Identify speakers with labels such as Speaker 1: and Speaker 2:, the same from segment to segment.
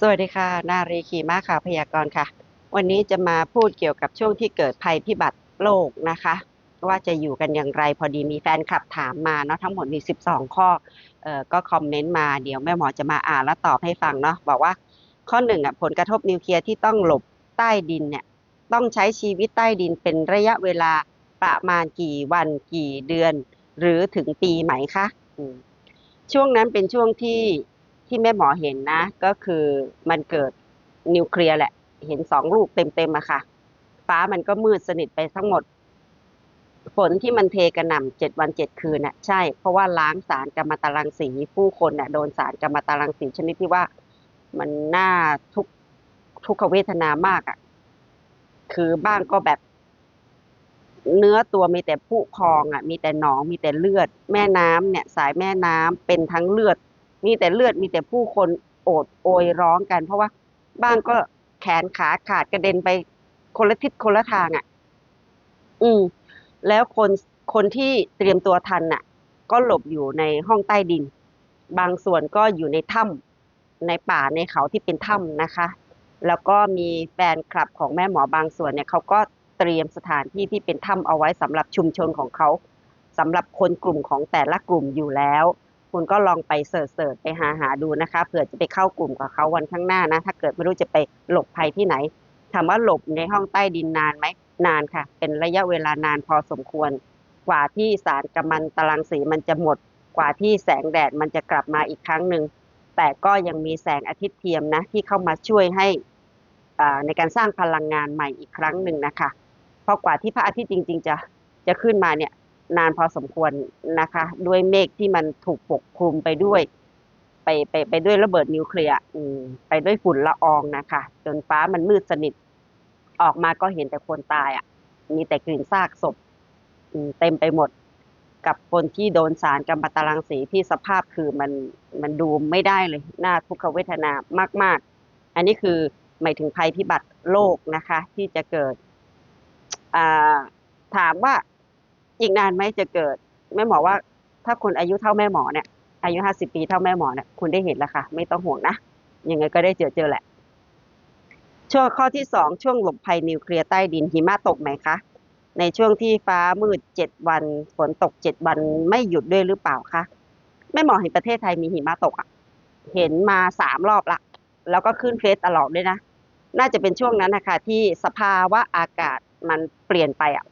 Speaker 1: สวัสดีค่ะ นารีขี่ม้าข่าวพยากรณ์ค่ะ วันนี้จะมาพูดเกี่ยวกับช่วงที่เกิดภัยพิบัติโลกนะคะ ว่าจะอยู่กันอย่างไรพอดีมีแฟนคลับถามมาเนาะทั้งหมดมี 12 ข้อเอ่อก็คอมเมนต์มาเดี๋ยวแม่หมอจะมาอ่านและตอบให้ฟังเนาะบอกว่าข้อหนึ่งอะผลกระทบนิวเคลียร์ที่ต้องหลบใต้ดินเนี่ยต้องใช้ชีวิตใต้ดินเป็นระยะเวลาประมาณกี่วันกี่เดือน หรือถึงปีไหมคะอืมช่วงนั้นเป็นช่วงที่ ที่แม่หมอเห็นนะ ก็คือมันเกิดนิวเคลียร์แหละ เห็นสองลูกเต็มๆอะค่ะ ฟ้ามันก็มืดสนิทไปทั้งหมด ฝนที่มันเทกระหน่ำเจ็ดวันเจ็ดคืนน่ะใช่ เพราะว่าล้างสารกัมมันตรังสี ผู้คนน่ะโดนสารกัมมันตรังสีชนิดที่ว่ามันน่าทุกข์ทุกขเวทนามากอะคือบ้างก็แบบเนื้อตัวมีแต่ผุพองอะ มีแต่หนองมีแต่เลือด แม่น้ำเนี่ย สายแม่น้ำเป็นทั้งเลือด มีแต่เลือดมีแต่ผู้คนโอดโอยร้องกัน เพราะว่าบ้างก็แขนขาขาดกระเด็นไปคนละทิศคนละทางอะ อืม แล้วคนคนที่เตรียมตัวทันน่ะ ก็หลบอยู่ในห้องใต้ดิน บางส่วนก็อยู่ในถ้ำในป่าในเขาที่เป็นถ้ำนะคะ แล้วก็มีแฟนคลับของแม่หมอบางส่วนเนี่ยเขาก็เตรียมสถานที่ที่เป็นถ้ำเอาไว้สำหรับชุมชนของเขาสำหรับคนกลุ่มของแต่ละกลุ่มอยู่แล้ว คุณก็ลองไปเสิร์ชไปหาหาดูนะคะเผื่อจะไปเข้ากลุ่มกับเขาวันข้างหน้านะ ถ้าเกิดไม่รู้จะไปหลบภัยที่ไหนถามว่าหลบในห้องใต้ดินนานไหมนานค่ะ เป็นระยะเวลานานพอสมควร กว่าที่สารกัมมันตรังสีมันจะหมด กว่าที่แสงแดดมันจะกลับมาอีกครั้งหนึ่งแต่ก็ยังมีแสงอาทิตย์เทียมนะที่เข้ามาช่วยให้อ่าในการสร้างพลังงานใหม่อีกครั้งหนึ่งนะคะเพราะกว่าที่พระอาทิตย์จริง ๆ จะจะขึ้นมาเนี่ย นานพอสมควรนะคะ ด้วยเมฆที่มันถูกปกคลุมไปด้วย ไปไปไปด้วยระเบิดนิวเคลียร์ไปด้วยฝุ่นละอองนะคะ จนฟ้ามันมืดสนิท ออกมาก็เห็นแต่คนตายอะ มีแต่กลิ่นซากศพเต็มไปหมดกับคนที่โดนสารกัมมันตรังสีที่สภาพคือมันมันดูไม่ได้เลยน่าทุกขเวทนามาก ๆ อันนี้คือหมายถึงภัยพิบัติโลกนะคะ ที่จะเกิดถามว่า อีกนานไหมจะเกิดแม่หมอว่า ถ้าคนอายุเท่าแม่หมอเนี่ยอายุห้าสิบปีเท่าแม่หมอเนี่ยคุณได้เห็นแล้วค่ะ ไม่ต้องห่วงนะยังไงก็ได้เจอเจอแหละ ช่วงข้อที่สองช่วงหลบภัยนิวเคลียร์ใต้ดินหิมะตกไหมคะในช่วงที่ฟ้ามืดเจ็ดวันฝนตกเจ็ดวันไม่หยุดด้วยหรือเปล่าคะแม่หมอเห็นประเทศไทยมีหิมะตกอะเห็นมาสามรอบละแล้วก็ขึ้นเฟซตลอดด้วยนะ น่าจะเป็นช่วงนั้นนะคะที่สภาวะอากาศมันเปลี่ยนไปอะ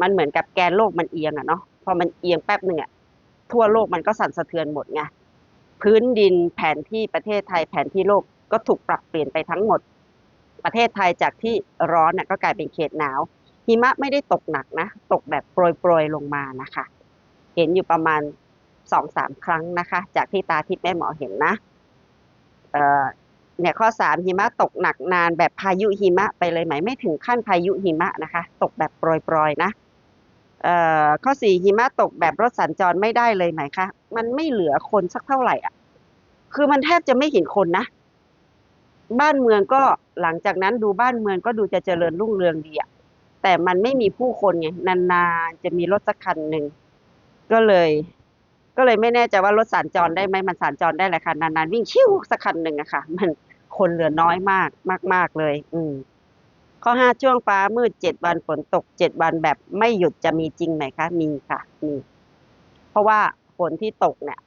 Speaker 1: มันเหมือนกับแกนโลกมันเอียงอะเนาะพอมันเอียงแป๊บหนึ่งอะทั่วโลกมันก็สั่นสะเทือนหมดไงพื้นดินแผนที่ประเทศไทยแผนที่โลกก็ถูกปรับเปลี่ยนไปทั้งหมด ประเทศไทยจากที่ร้อนน่ะก็กลายเป็นเขตหนาว หิมะไม่ได้ตกหนักนะ ตกแบบโปรยๆลงมานะคะ เห็นอยู่ประมาณสองสามครั้งนะคะ จากที่ตาทิพย์แม่หมอเห็นนะเอ่อเนี่ยข้อสามหิมะตกหนักนานแบบพายุหิมะไปเลยไหมไม่ถึงขั้นพายุหิมะนะคะ ตกแบบโปรยๆนะ ข้อสี่หิมะตกแบบรถสัญจรไม่ได้เลยไหมคะ มันไม่เหลือคนสักเท่าไหร่อะ คือมันแทบจะไม่เห็นคนนะ บ้านเมืองก็หลังจากนั้นดูบ้านเมืองก็ดูจะเจริญรุ่งเรืองดีอะ แต่มันไม่มีผู้คนไงนานๆจะมีรถสักคันหนึ่งก็เลย ก็เลยไม่แน่ใจว่ารถสัญจรได้ไหมมันสัญจรได้แหละค่ะนานๆวิ่งชิวสักคันหนึ่งอะค่ะ มันคนเหลือน้อยมากมาก ๆเลย อืม ข้อห้าช่วงฟ้ามืดเจ็ดวันฝนตกเจ็ดวันแบบไม่หยุดจะมีจริงไหมคะ มีค่ะ มี เพราะว่าฝนที่ตกเนี่ย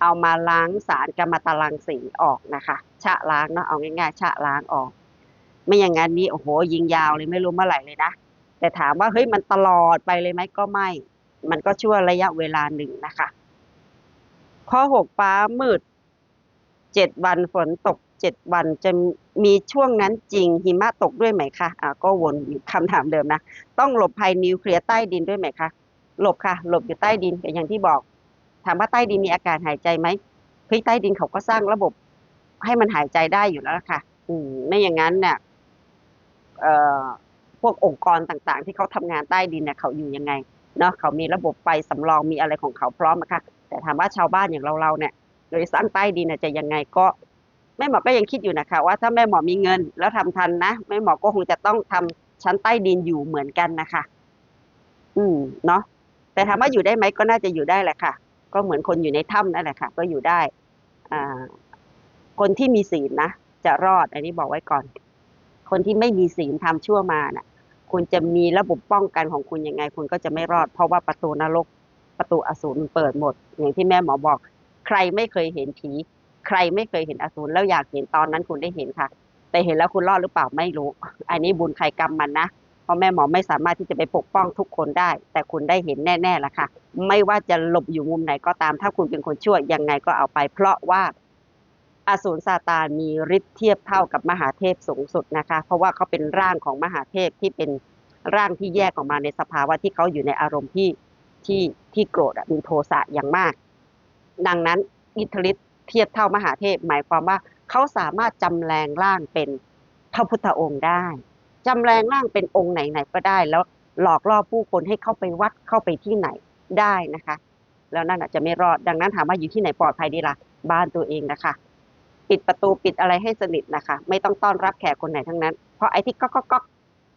Speaker 1: เอามาล้างสารกัมมันตรังสีออกนะคะ ชะล้างเนาะเอาง่ายๆ ชะล้างออก ไม่อย่างนั้นนี่โอ้โห ยิงยาวเลยไม่รู้เมื่อไหร่เลยนะ แต่ถามว่าเฮ้ยมันตลอดไปเลยไหมก็ไม่ มันก็ชั่วระยะเวลาหนึ่งนะคะ ข้อหกฟ้ามืดเจ็ดวันฝนตก เจ็ดวันจะมีช่วงนั้นจริงหิมะตกด้วยไหมคะอ่าก็วนคำถามเดิมนะ ต้องหลบภัยนิวเคลียร์ใต้ดินด้วยไหมคะ หลบค่ะ หลบอยู่ใต้ดินอย่างที่บอก ถามว่าใต้ดินมีอากาศหายใจไหมเฮ้ยใต้ดินเขาก็สร้างระบบให้มันหายใจได้อยู่แล้วล่ะค่ะ อืมไม่อย่างนั้นเนี่ยเอ่อพวกองค์กรต่างๆ ที่เขาทำงานใต้ดินเนี่ยเขาอยู่ยังไงเนาะเขามีระบบไฟสำรองมีอะไรของเขาพร้อมอะคะแต่ถามว่าชาวบ้านอย่างเราเราเนี่ยโดยสร้างใต้ดินจะยังไงก็ แม่หมอก็ยังคิดอยู่นะคะ ว่าถ้าแม่หมอมีเงิน แล้วทำทันนะแม่หมอก็คงจะต้องทำชั้นใต้ดินอยู่เหมือนกันนะคะ อืมเนาะแต่ถามว่าอยู่ได้ไหมก็น่าจะอยู่ได้แหละค่ะ ก็เหมือนคนอยู่ในถ้ำนั่นแหละค่ะ ก็อยู่ได้ อ่า คนที่มีศีลนะจะรอด อันนี้บอกไว้ก่อน คนที่ไม่มีศีลทำชั่วมาน่ะ คุณจะมีระบบป้องกันของคุณยังไง คุณก็จะไม่รอด เพราะว่าประตูนรก ประตูอสูรมันเปิดหมด อย่างที่แม่หมอบอก ใครไม่เคยเห็นผี ใครไม่เคยเห็นอสูรแล้วอยากเห็นตอนนั้นคุณได้เห็นค่ะ แต่เห็นแล้วคุณรอดหรือเปล่าไม่รู้ อันนี้บุญใครกรรมมันนะเพราะแม่หมอไม่สามารถที่จะไปปกป้องทุกคนได้ แต่คุณได้เห็นแน่ๆละค่ะ ไม่ว่าจะหลบอยู่มุมไหนก็ตาม ถ้าคุณเป็นคนชั่วยังไงก็เอาไป เพราะว่าอสูรซาตานมีฤทธิ์เทียบเท่ากับมหาเทพสูงสุดนะคะ เพราะว่าเขาเป็นร่างของมหาเทพที่เป็นร่างที่แยกออกมาในสภาวะที่เขาอยู่ในอารมณ์ที่ที่ที่โกรธมีโทสะอย่างมาก ดังนั้นอิทธิฤทธิ์ เทียบเท่ามหาเทพ หมายความว่าเขาสามารถจำแรงร่างเป็นพระพุทธองค์ได้จำแรงร่างเป็นองค์ไหนๆก็ได้ แล้วหลอกล่อผู้คนให้เข้าไปวัดเข้าไปที่ไหนได้นะคะ แล้วนั่นอาจจะไม่รอดดังนั้นถามว่าอยู่ที่ไหนปลอดภัยดีล่ะบ้านตัวเองนะคะ ปิดประตูปิดอะไรให้สนิทนะคะ ไม่ต้องต้อนรับแขกคนไหนทั้งนั้น เพราะไอ้ที่ก๊อกก๊อกก๊อก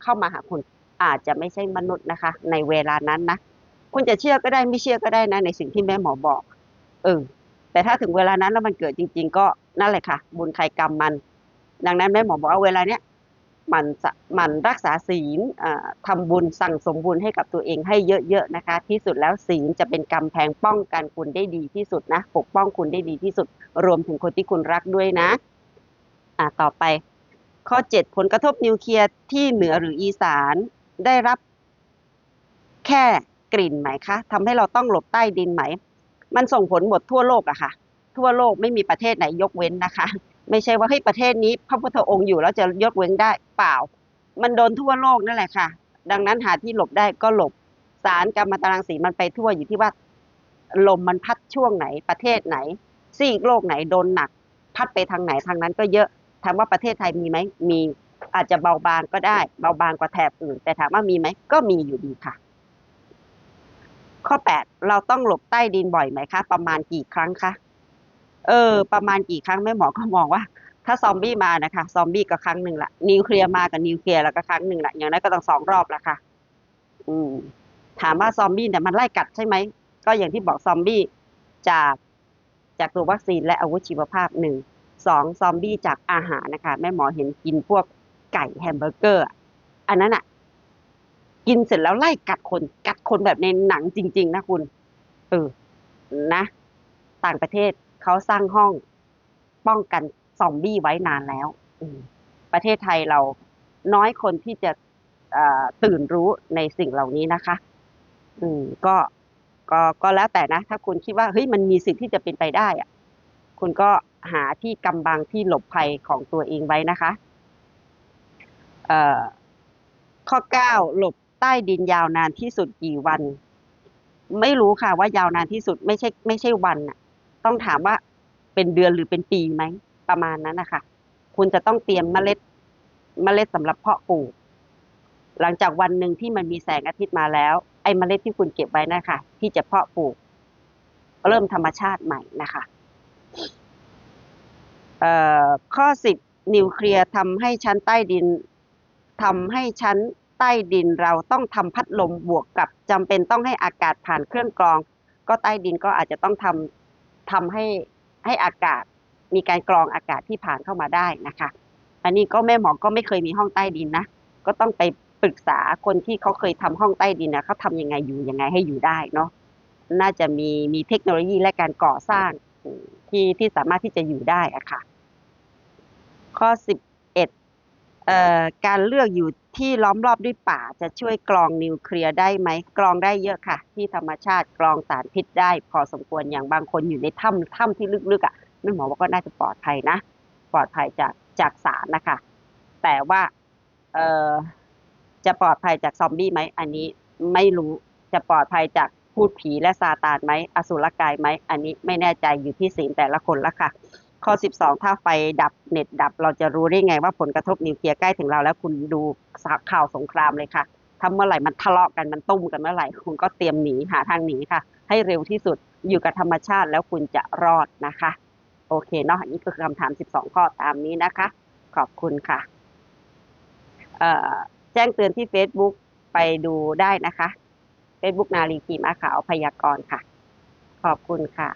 Speaker 1: เข้ามาหาคุณอาจจะไม่ใช่มนุษย์นะคะ ในเวลานั้นนะคุณจะเชื่อก็ได้ไม่เชื่อก็ได้นะ ในสิ่งที่แม่หมอบอก เออ แต่ถ้าถึงเวลานั้นแล้วมันเกิดจริง ๆ ก็นั่นแหละค่ะ บุญใครกรรมมัน ดังนั้นแม่หมอบอกว่าเวลาเนี้ยมันจะมันรักษาศีลอ่าทำบุญสั่งสมบุญให้กับตัวเองให้เยอะๆนะคะ ที่สุดแล้วศีลจะเป็นกำแพงป้องกันคุณได้ดีที่สุดนะ ปกป้องคุณได้ดีที่สุด รวมถึงคนที่คุณรักด้วยนะอ่าต่อไป ข้อ 7 ผลกระทบนิวเคลียร์ที่เหนือหรืออีสานได้รับแค่กลิ่นไหมคะทำให้เราต้องหลบใต้ดินไหม มันส่งผลหมดทั่วโลกอะค่ะ ทั่วโลกไม่มีประเทศไหนยกเว้นนะคะ ไม่ใช่ว่าเฮ้ประเทศนี้พระพุทธองค์อยู่แล้วจะยกเว้นได้เปล่า มันโดนทั่วโลกนั่นแหละค่ะ ดังนั้นหาที่หลบได้ก็หลบสารกรรมตรังสีมันไปทั่วอยู่ที่ว่าลมมันพัดช่วงไหนประเทศไหนซีกโลกไหนโดนหนัก พัดไปทางไหนทางนั้นก็เยอะถามว่าประเทศไทยมีไหมมีอาจจะเบาบางก็ได้ เบาบางกว่าแถบอื่น แต่ถามว่ามีไหมก็มีอยู่ดีค่ะ ข้อแปดเราต้องหลบใต้ดินบ่อยไหมคะ ประมาณกี่ครั้งคะเออ ประมาณกี่ครั้งแม่หมอก็มองว่า ถ้าซอมบี้มานะคะซอมบี้ก็ครั้งหนึ่งละนิวเคลียร์มากับนิวเคลียร์แล้วก็ครั้งหนึ่งละอย่างนั้นก็ต้องสองรอบละค่ะ อืม ถามว่าซอมบี้เนี่ยมันไล่กัดใช่ไหมก็อย่างที่บอกซอมบี้จากจากตัววัคซีนและอาวุธชีวภาพหนึ่งสองซอมบี้จากอาหารนะคะ แม่หมอเห็นกินพวกไก่แฮมเบอร์เกอร์ อันนั้นอะ กินเสร็จแล้วไล่กัดคนกัดคนแบบในหนังจริง ๆ นะคุณ เออ นะ ต่างประเทศเขาสร้างห้องป้องกันซอมบี้ไว้นานแล้วประเทศไทยเราน้อยคนที่จะตื่นรู้ในสิ่งเหล่านี้นะคะ อืม ก็ก็ก็แล้วแต่นะ ถ้าคุณคิดว่าเฮ้ยมันมีสิทธิ์ที่จะเป็นไปได้อะคุณก็หาที่กำบังที่หลบภัยของตัวเองไว้นะคะ เอ่อข้อเก้าหลบ ใต้ดินยาวนานที่สุดกี่วัน ไม่รู้ค่ะว่ายาวนานที่สุดไม่ใช่ไม่ใช่วันน่ะ ต้องถามว่าเป็นเดือนหรือเป็นปีไหมประมาณนั้นนะคะคุณจะต้องเตรียมเมล็ดเมล็ดสำหรับเพาะปลูก หลังจากวันหนึ่งที่มันมีแสงอาทิตย์มาแล้ว ไอ้เมล็ดที่คุณเก็บไว้นะคะที่จะเพาะปลูก เริ่มธรรมชาติใหม่นะคะเอ่อข้อสิบนิวเคลียร์ทำให้ชั้นใต้ดินทำให้ชั้น ใต้ดินเราต้องทำพัดลมบวกกับจำเป็นต้องให้อากาศผ่านเครื่องกรอง ก็ใต้ดินก็อาจจะต้องทำทำให้ให้อากาศ มีการกรองอากาศที่ผ่านเข้ามาได้นะคะ อันนี้ก็แม่หมอก็ไม่เคยมีห้องใต้ดินนะ ก็ต้องไปปรึกษาคนที่เขาเคยทำห้องใต้ดินนะเขาทำยังไงอยู่ยังไงให้อยู่ได้เนาะน่าจะมีมีเทคโนโลยีและการก่อสร้างที่ที่สามารถที่จะอยู่ได้อะค่ะ ข้อสิบเอ็ดเอ่อการเลือกอยู่ ที่ล้อมรอบด้วยป่าจะช่วยกรองนิวเคลียร์ได้ไหมกรองได้เยอะค่ะ ที่ธรรมชาติกรองสารพิษได้ พอสมควรอย่างบางคนอยู่ในถ้ำถ้ำที่ลึกๆอะแม่หมอว่าก็น่าจะปลอดภัยนะ ปลอดภัยจากจากสารนะคะ แต่ว่าเอ่อจะปลอดภัยจากซอมบี้ไหมอันนี้ไม่รู้จะปลอดภัยจากพูดผีและซาตานไหมอสุรกายไหมอันนี้ไม่แน่ใจอยู่ที่ศีลแต่ละคนละค่ะ ข้อ 12 ถ้าไฟดับเน็ตดับ เราจะรู้ได้ไงว่าผลกระทบนิวเคลียร์ใกล้ถึงเราแล้วคุณดู ข่าวสงครามเลยค่ะถ้าเมื่อไหร่มันทะเลาะกันมันตุ้มกันเมื่อไหร่คุณก็เตรียมหนีหาทางหนีค่ะ ให้เร็วที่สุดอยู่กับธรรมชาติแล้วคุณจะรอดนะคะ โอเคเนาะอันนี้ก็คือคำถาม 12 ข้อตามนี้นะคะ ขอบคุณค่ะแจ้งเตือนที่ Facebook ไปดูได้นะคะ Facebook นาลีกีมาขาวพยากรณ์ค่ะ ขอบคุณค่ะ